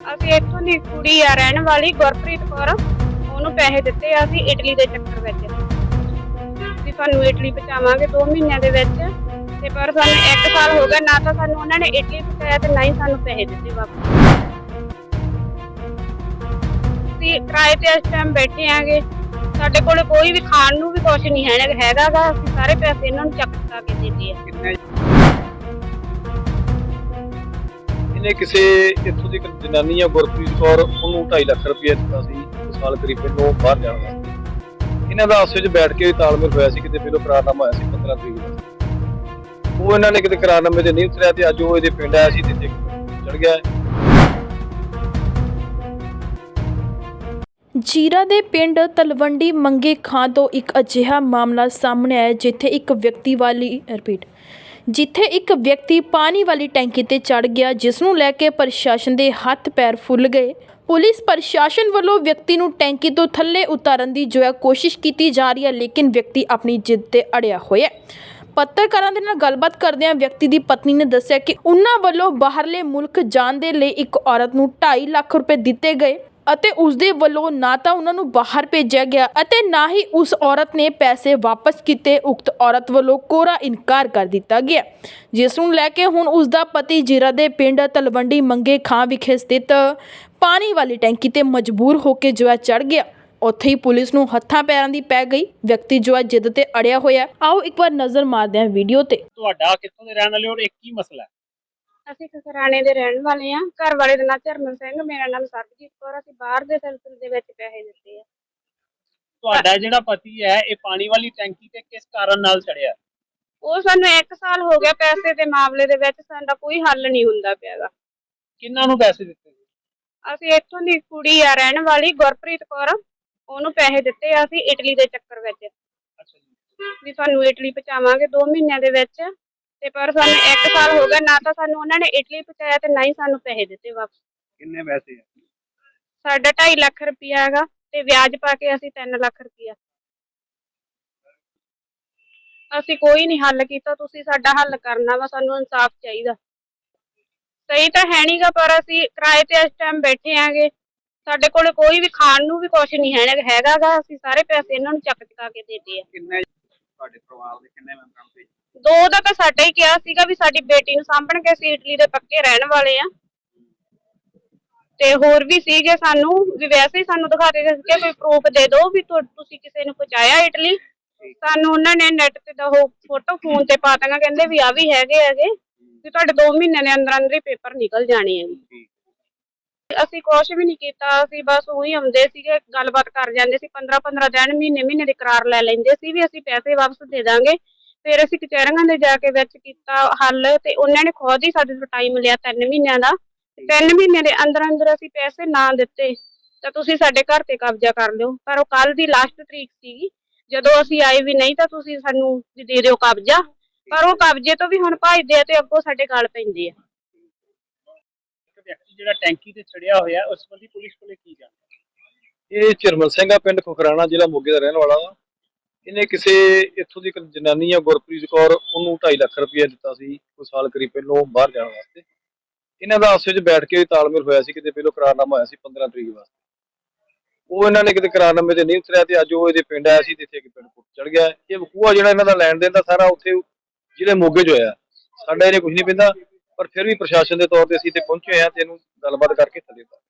ਅਸੀਂ ਇੱਥੋਂ ਦੀ ਕੁੜੀ ਆ, ਰਹਿਣ ਵਾਲੀ ਗੁਰਪ੍ਰੀਤ ਕੌਰ। ਉਹਨੂੰ ਪੈਸੇ ਦਿੱਤੇ ਆ ਅਸੀਂ ਇਟਲੀ ਦੇ ਚੱਕਰ ਵਿੱਚ। ਵੀ ਸਾਨੂੰ ਇਟਲੀ ਪਹੁੰਚਾਵਾਂਗੇ 2 ਮਹੀਨਿਆਂ ਦੇ ਵਿੱਚ। ਤੇ ਪਰ ਸਾਨੂੰ 1 ਸਾਲ ਹੋ ਗਿਆ, ਨਾ ਤਾਂ ਸਾਨੂੰ ਉਹਨਾਂ ਨੇ ਇਟਲੀ ਪਹੁੰਚਾਇਆ ਤੇ ਨਾ ਹੀ ਸਾਨੂੰ ਪੈਸੇ ਦਿੱਤੇ ਵਾਪਸ। ਅਸੀਂ ਕਿਰਾਏ ਤੇ ਇਸ ਟਾਈਮ ਬੈਠੇ ਆਂਗੇ। ਸਾਡੇ ਕੋਲ ਕੋਈ ਵੀ ਖਾਣ ਨੂੰ ਵੀ ਕੁਝ ਨਹੀਂ ਹੈਗਾ ਹੈਗਾਗਾ। ਅਸੀਂ ਸਾਰੇ ਪੈਸੇ ਇਹਨਾਂ ਨੂੰ ਚੱਕ ਕੇ ਦਿੱਤੇ ਆ। ਇਹਨੇ ਕਿਸੇ ਇੱਥੋਂ ਦੀ ਜਨਾਨੀ ਆ ਗੁਰਪ੍ਰੀਤ ਕੌਰ, ਉਹਨੂੰ 2.5 ਲੱਖ ਰੁਪਏ ਦਿੱਤਾ ਸੀ ਸਾਲ ਕਰੀਬ ਨੂੰ ਬਾਹਰ ਜਾਣ ਵਾਸਤੇ। ਇਹਨਾਂ ਦਾ ਆਪਸ ਵਿੱਚ ਬੈਠ ਕੇ ਤਾਲਮੇਲ ਹੋਇਆ ਸੀ, ਕਿਤੇ ਪਹਿਲੋਂ ਕਰਾਰਨਾਮਾ ਹੋਇਆ ਸੀ 15 ਤਰੀਕ ਦਾ। ਉਹ ਇਹਨਾਂ ਨੇ ਕਿਤੇ ਕਰਾਰਨਾਮੇ ਤੇ ਨਹੀਂ ਉਤਰਿਆ ਤੇ ਅੱਜ ਉਹ ਇਹਦੇ ਪਿੰਡ ਆਇਆ ਸੀ ਤੇ ਇੱਥੇ ਚੜ ਗਿਆ ਜੀਰਾ ਦੇ ਪਿੰਡ ਤਲਵੰਡੀ ਮੰਗੇ ਖਾਂ ਤੋਂ ਇੱਕ ਅਜਿਹਾ ਮਾਮਲਾ ਸਾਹਮਣੇ ਆਇਆ, ਜਿੱਥੇ ਇੱਕ ਵਿਅਕਤੀ ਵਾਲੀ ਰਿਪੀਟ ਜਿੱਥੇ ਇੱਕ ਵਿਅਕਤੀ ਪਾਣੀ ਵਾਲੀ ਟੈਂਕੀ ਤੇ ਚੜ ਗਿਆ ਜਿਸ ਨੂੰ ਲੈ ਕੇ ਪ੍ਰਸ਼ਾਸਨ ਦੇ ਹੱਥ ਪੈਰ ਫੁੱਲ ਗਏ। ਪੁਲਿਸ ਪ੍ਰਸ਼ਾਸਨ ਵੱਲੋਂ ਵਿਅਕਤੀ ਨੂੰ ਟੈਂਕੀ ਤੋਂ ਥੱਲੇ ਉਤਾਰਨ ਦੀ ਜੋ ਹੈ ਕੋਸ਼ਿਸ਼ ਕੀਤੀ ਜਾ ਰਹੀ ਹੈ, ਲੇਕਿਨ ਵਿਅਕਤੀ ਆਪਣੀ ਜਿੱਦ ਤੇ ਅੜਿਆ ਹੋਇਆ ਪੱਤਰਕਾਰਾਂ ਦੇ ਨਾਲ ਗੱਲਬਾਤ ਕਰਦਿਆਂ ਵਿਅਕਤੀ ਦੀ ਪਤਨੀ ਨੇ ਦੱਸਿਆ ਕਿ ਉਹਨਾਂ ਵੱਲੋਂ ਬਾਹਰਲੇ ਮੁਲਕ ਜਾਣ ਦੇ ਲਈ ਇੱਕ ਔਰਤ ਨੂੰ 2.5 ਲੱਖ ਰੁਪਏ ਦਿੱਤੇ ਗਏ। ਅਤੇ ਉਸ ਵੱਲੋਂ ਨਾ ਤਾਂ ਉਹਨਾਂ ਨੂੰ ਬਾਹਰ ਭੇਜਿਆ ਗਿਆ ਅਤੇ ਨਾ ਹੀ ਉਸ ਔਰਤ ਨੇ ਪੈਸੇ ਵਾਪਸ ਕੀਤੇ। ਉਕਤ ਔਰਤ ਵੱਲੋਂ ਕੋਰਾ ਇਨਕਾਰ ਕਰ ਦਿੱਤਾ ਗਿਆ। ਜਿਸ ਨੂੰ ਲੈ ਕੇ ਹੁਣ ਉਸ ਦਾ ਪਤੀ ਜੀਰਾ ਦੇ ਪਿੰਡ ਤਲਵੰਡੀ ਮੰਗੇ ਖਾਂ ਵਿਖੇ ਸਥਿਤ ਪਾਣੀ ਵਾਲੀ ਟੈਂਕੀ ਤੇ ਮਜਬੂਰ ਹੋ ਕੇ ਜੋ ਹੈ ਚੜ ਗਿਆ। ਉੱਥੇ ਹੀ ਪੁਲਿਸ ਨੂੰ ਹੱਥਾਂ ਪੈਰਾਂ ਦੀ ਪੈ ਗਈ। ਵਿਅਕਤੀ ਜੋ ਹੈ ਜਿੱਦ ਤੇ ਅੜਿਆ ਹੋਇਆ। ਆਓ ਇੱਕ ਵਾਰ ਨਜ਼ਰ ਮਾਰਦੇ ਹਾਂ ਵੀਡੀਓ ਤੇ। ਤੁਹਾਡਾ ਕਿੱਥੋਂ ਦੇ ਰਹਿਣ ਵਾਲੇ ਹੋ ਔਰ ਇਹ ਕੀ ਮਸਲਾ ਹੈ? ਅਸੀਂ ਖਸਰਾਣੇ ਦੇ ਰਹਿਣ ਵਾਲੇ ਆ ਘਰ ਵਾਲੇ ਦਾ ਨਾਂ ਚਰਮਨ ਸਿੰਘ ਮੇਰਾ ਨਾਮ ਸਰਬਜੀਤ ਕੌਰ ਅਸੀਂ ਬਾਹਰ ਦੇ ਸਿਲਸਿਲੇ ਦੇ ਵਿੱਚ ਪੈਸੇ ਦਿੱਤੇ ਆ। ਤੁਹਾਡਾ ਜਿਹੜਾ ਪਤੀ ਹੈ ਇਹ ਪਾਣੀ ਵਾਲੀ ਟੈਂਕੀ ਤੇ ਕਿਸ ਕਾਰਨ ਨਾਲ ਚੜਿਆ? ਉਹ ਸਾਨੂੰ 1 ਸਾਲ ਹੋ ਗਿਆ ਪੈਸੇ ਦੇ ਮਾਮਲੇ ਦੇ ਵਿੱਚ ਸਾਡਾ ਕੋਈ ਹੱਲ ਨਹੀਂ ਹੁੰਦਾ ਪਿਆਗਾ। ਕਿੰਨਾਂ ਨੂੰ ਪੈਸੇ ਦਿੱਤੇ? ਅਸੀਂ ਇੱਥੋਂ ਦੀ ਕੁੜੀ ਆ ਰਹਿਣ ਵਾਲੀ ਗੁਰਪ੍ਰੀਤ ਕੌਰ। ਉਹਨੂੰ ਪੈਸੇ ਦਿੱਤੇ ਆ ਅਸੀਂ ਇਟਲੀ ਦੇ ਚੱਕਰ ਵਿੱਚ। ਅੱਛਾ ਜੀ। ਵੀ ਸਾਨੂੰ ਇਟਲੀ ਪਹੁੰਚਾਵਾਂਗੇ 2 ਮਹੀਨਿਆਂ ਦੇ ਵਿੱਚ। ਤੇ ਪਰ ਸਾਨੂੰ 1 ਸਾਲ ਹੋ ਗਿਆ ਨਾ ਤਾਂ ਸਾਨੂੰ ਉਹਨਾਂ ਨੇ ਇਟਲੀ ਪਹੁੰਚਾਇਆ ਤੇ ਨਾ ਹੀ ਸਾਨੂੰ ਪੈਸੇ ਦਿੱਤੇ ਵਾਪਸ। ਕਿੰਨੇ ਪੈਸੇ ਆ? ਸਾਡਾ 2.5 ਲੱਖ ਰੁਪਇਆ ਹੈਗਾ ਤੇ ਵਿਆਜ ਪਾ ਕੇ ਅਸੀਂ 3 ਲੱਖ ਰੁਪਇਆ। ਅਸੀਂ ਕੋਈ ਨਹੀਂ ਹੱਲ ਕੀਤਾ ਤੁਸੀਂ ਸਾਡਾ ਹੱਲ ਕਰਨਾ ਵਾ ਸਾਨੂੰ ਇਨਸਾਫ ਚਾਹੀਦਾ। ਸਹੀ ਤਾਂ ਹੈ ਨਹੀਂਗਾ ਪਰ ਅਸੀਂ ਕਿਰਾਏ ਤੇ ਇਸ ਟਾਈਮ ਬੈਠੇ ਆਂਗੇ ਸਾਡੇ ਕੋਲ ਕੋਈ ਵੀ ਖਾਣ ਨੂੰ ਵੀ ਕੁਝ ਨਹੀਂ ਹੈ ਹੈਗਾਗਾ ਅਸੀਂ ਸਾਰੇ ਪੈਸੇ ਇਹਨਾਂ ਨੂੰ ਚੱਕ ਚੁਕਾ ਕੇ ਦੇਤੇ ਆ। ਕਿੰਨੇ ਤੁਹਾਡੇ ਪਰਿਵਾਰ ਦੇ ਕਿੰਨੇ ਮੈਂਬਰਾਂ ਨੂੰ ਭੇਜੇ? ਦੋ ਤਾਂ ਸਾਡਾ ਹੀ ਕਿਹਾ ਸੀਗਾ ਵੀ ਸਾਡੀ ਬੇਟੀ ਨੂੰ ਸਾਂਭਣ ਕੇ ਅਸੀਂ ਇਟਲੀ ਦੇ ਪੱਕੇ ਰਹਿਣ ਵਾਲੇ ਆ ਤੇ ਹੋਰ ਵੀ ਸੀਗੇ ਸਾਨੂੰ, ਵੀ ਵੈਸੇ ਹੀ ਸਾਨੂੰ ਦਿਖਾਤੇ ਗਏ ਕਿ ਕੋਈ ਪ੍ਰੂਫ ਦੇ ਦਿਓ ਵੀ ਤੁਹਾ- ਤੁਸੀਂ ਕਿਸੇ ਨੂੰ ਪਹੁੰਚਾਇਆ ਇਟਲੀ। ਸਾਨੂੰ ਉਹਨਾਂ ਨੇ ਨੈਟ ਤੇ ਦਾ ਉਹ ਫੋਟੋ ਫੋਨ ਤੇ ਪਾਤਾਂਗਾ ਕਹਿੰਦੇ ਵੀ ਆ ਵੀ ਹੈਗੇ ਹੈਗੇ, ਵੀ ਤੁਹਾਡੇ 2 ਮਹੀਨੇ ਦੇ ਅੰਦਰ ਅੰਦਰ ਹੀ ਪੇਪਰ ਨਿਕਲ ਜਾਣੇ ਹੈਗੇ ਅਸੀਂ ਕੁਛ ਵੀ ਨਹੀਂ ਕੀਤਾ, ਅਸੀਂ ਬਸ ਉਹੀ ਆਉਂਦੇ ਸੀਗੇ, ਗੱਲਬਾਤ ਕਰ ਜਾਂਦੇ ਸੀ 15 15 ਦਿਨ ਮਹੀਨੇ ਮਹੀਨੇ ਦੇ ਕਰਾਰ ਲੈ ਲੈਂਦੇ ਸੀ ਵੀ ਅਸੀਂ ਪੈਸੇ ਵਾਪਸ ਦੇ ਦਾਂਗੇ। ਫਿਰ ਅਸੀਂ ਕਚਹਿਰੀਆਂ ਦੇ ਜਾ ਕੇ ਵਿੱਚ ਕੀਤਾ ਹੱਲ ਤੇ ਉਹਨਾਂ ਨੇ ਖੁਦ ਹੀ ਸਾਡੇ ਤੋਂ ਟਾਈਮ ਲਿਆ 3 ਮਹੀਨਿਆਂ ਦਾ। 3 ਮਹੀਨਿਆਂ ਦੇ ਅੰਦਰ ਅੰਦਰ ਅਸੀਂ ਪੈਸੇ ਨਾ ਦਿੱਤੇ ਤਾਂ ਤੁਸੀਂ ਸਾਡੇ ਘਰ ਤੇ ਕਬਜ਼ਾ ਕਰ ਲਿਓ। ਪਰ ਉਹ ਕੱਲ ਦੀ ਲਾਸਟ ਤਰੀਕ ਸੀਗੀ। ਜਦੋਂ ਅਸੀਂ ਆਏ ਵੀ ਨਹੀਂ ਤਾਂ ਤੁਸੀਂ ਸਾਨੂੰ ਦੇ ਦਿਓ ਕਬਜ਼ਾ। ਪਰ ਉਹ ਕਬਜ਼ੇ ਤੋਂ ਵੀ ਹੁਣ ਭੱਜਦੇ ਆ ਤੇ ਅੱਗੋਂ ਸਾਡੇ ਗਲ ਪੈਂਦੇ ਆ। ਵਿਅਕਤੀ ਜਿਹੜਾ ਟੈਂਕੀ ਤੇ ਚੜਿਆ ਹੋਇਆ ਉਸ ਸੰਬੰਧੀ ਪੁਲਿਸ ਕੋਲੇ ਕੀ ਜਾਣਕਾਰੀ? ਇਹ ਚਰਮਨ ਸਿੰਘ ਆ ਪਿੰਡ ਖੁਖਰਾਣਾ ਜ਼ਿਲ੍ਹਾ ਮੋਗੇ ਦਾ ਰਹਿਣ ਵਾਲਾ ਵਾ। ਇਹਨੇ ਕਿਸੇ ਇੱਥੋਂ ਦੀ ਇੱਕ ਜਨਾਨੀ ਆ, ਗੁਰਪ੍ਰੀਤ ਕੌਰ, ਉਹਨੂੰ 2.5 ਲੱਖ ਰੁਪਏ ਦਿੱਤਾ ਸੀ, ਕੋਈ ਸਾਲ ਕਰੀਬ ਪਹਿਲੋਂ ਬਾਹਰ ਜਾਣ ਵਾਸਤੇ। ਇਹਨਾਂ ਦਾ ਆਪਸ ਵਿੱਚ ਬੈਠ ਕੇ ਤਾਲਮੇਲ ਹੋਇਆ ਸੀ, ਕਿਤੇ ਪਹਿਲੋਂ ਕਰਾਰਨਾਮਾ ਹੋਇਆ ਸੀ 15 ਤਰੀਕ ਵਾਸਤੇ। ਉਹ ਇਹਨਾਂ ਨੇ ਕਿਤੇ ਕਰਾਰਨਾਮੇ ਤੇ ਨਹੀਂ ਉਤਰਿਆ ਤੇ ਅੱਜ ਉਹ ਇਹਦੇ ਪਿੰਡ ਆਇਆ ਸੀ, ਤੇ ਇੱਥੇ ਇੱਕ ਪਿੰਡ ਚੜ ਗਿਆ। ਇਹ ਵਕੂਆ ਜਿਹੜਾ ਇਹਨਾਂ ਦਾ ਲੈਣ ਦੇਣ ਦਾ ਸਾਰਾ ਉੱਥੇ ਜਿਹੜੇ ਮੋਗੇ 'ਚ ਹੋਇਆ। ਸਾਡਾ ਇਹਨੇ ਕੁਝ ਨਹੀਂ ਪੈਂਦਾ, ਪਰ ਫਿਰ ਵੀ ਪ੍ਰਸ਼ਾਸਨ ਦੇ ਤੌਰ ਤੇ ਅਸੀਂ ਇੱਥੇ ਪਹੁੰਚੇ ਹਾਂ ਤੇ ਇਹਨੂੰ ਗੱਲਬਾਤ ਕਰਕੇ ਥੱਲੇ ਉਤਾਰਾਂਗੇ।